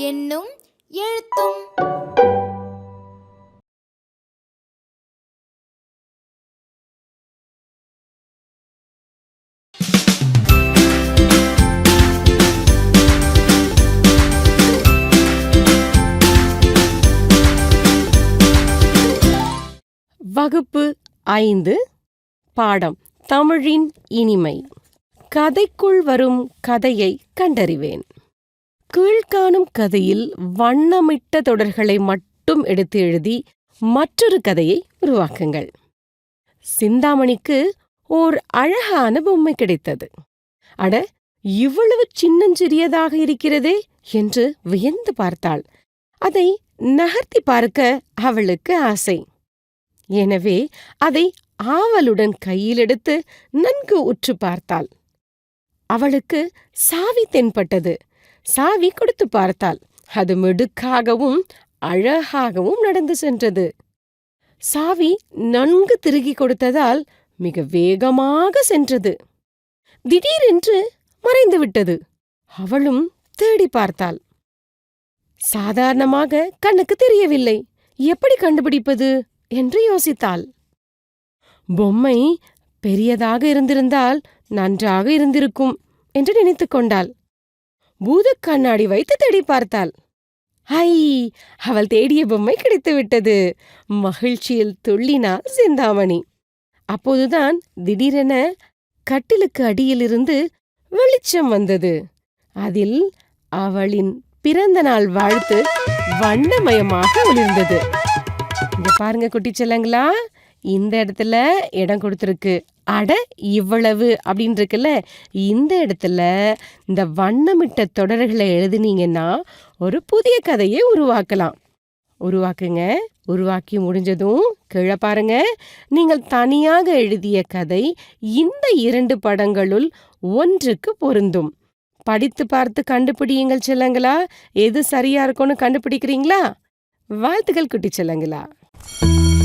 என்னும் எழுத்தும் வகுப்பு ஐந்து பாடம் தமிழின் இனிமை. கதைக்குள் வரும் கதையை கண்டறிவேன். கீழ்காணும் கதையில் வண்ணமிட்ட தொடர்களை மட்டும் எடுத்து எழுதி மற்றொரு கதையை உருவாக்குங்கள். சிந்தாமணிக்கு ஓர் அழகான பொம்மை கிடைத்தது. அட இவ்வளவு சின்னஞ்சிறியதாக இருக்கிறதே என்று வியந்து பார்த்தாள். அதை நகர்த்தி பார்க்க அவளுக்கு ஆசை. எனவே அதை ஆவலுடன் கையில் எடுத்து நன்கு உற்று பார்த்தாள். அவளுக்கு சாவி தென்பட்டது. சாவி கொடுத்து பார்த்தாள். அது மிடுக்காகவும் அழகாகவும் நடந்து சென்றது. சாவி நன்கு திருகி கொடுத்ததால் மிக வேகமாக சென்றது. திடீரென்று மறைந்து விட்டது. அவளும் தேடி பார்த்தாள். சாதாரணமாக கண்ணுக்கு தெரியவில்லை. எப்படி கண்டுபிடிப்பது? என்று யோசித்தாள். பொம்மை பெரியதாக இருந்திருந்தால் நன்றாக இருந்திருக்கும் என்று நினைத்துக் கொண்டாள். பூதக் கண்ணாடி வைத்து தேடி பார்த்தாள். ஐ அவள் தேடிய பொம்மை கிடைத்துவிட்டது மகிழ்ச்சியில் துள்ளினாள் சிந்தாமணி. அப்போதுதான் திடீரென கட்டிலுக்கு அடியிலிருந்து வெளிச்சம் வந்தது. அதில் அவளின் பிறந்த நாள் வாழ்த்து வண்ணமயமாக ஒளிர்ந்தது. இங்க பாருங்க குட்டி செல்லங்களா. இந்த இடத்துல இடம் கொடுத்துருக்கு. அட இவ்வளவு அப்படின்னு இருக்குல்ல இந்த இடத்துல இந்த வண்ணமிட்ட தொடர்களை எழுதுனீங்கன்னா ஒரு புதிய கதையை உருவாக்கலாம். உருவாக்குங்க. உருவாக்கி முடிஞ்சதும் கீழே பாருங்க. நீங்கள் தனியாக எழுதிய கதை இந்த இரண்டு படங்களுள் ஒன்றுக்கு பொருந்தும். படித்து பார்த்து கண்டுபிடியுங்கள் செல்லங்களா. எது சரியா இருக்கும்னு கண்டுபிடிக்கிறீங்களா? வாழ்த்துக்கள் குட்டி செல்லங்களா. Thank you.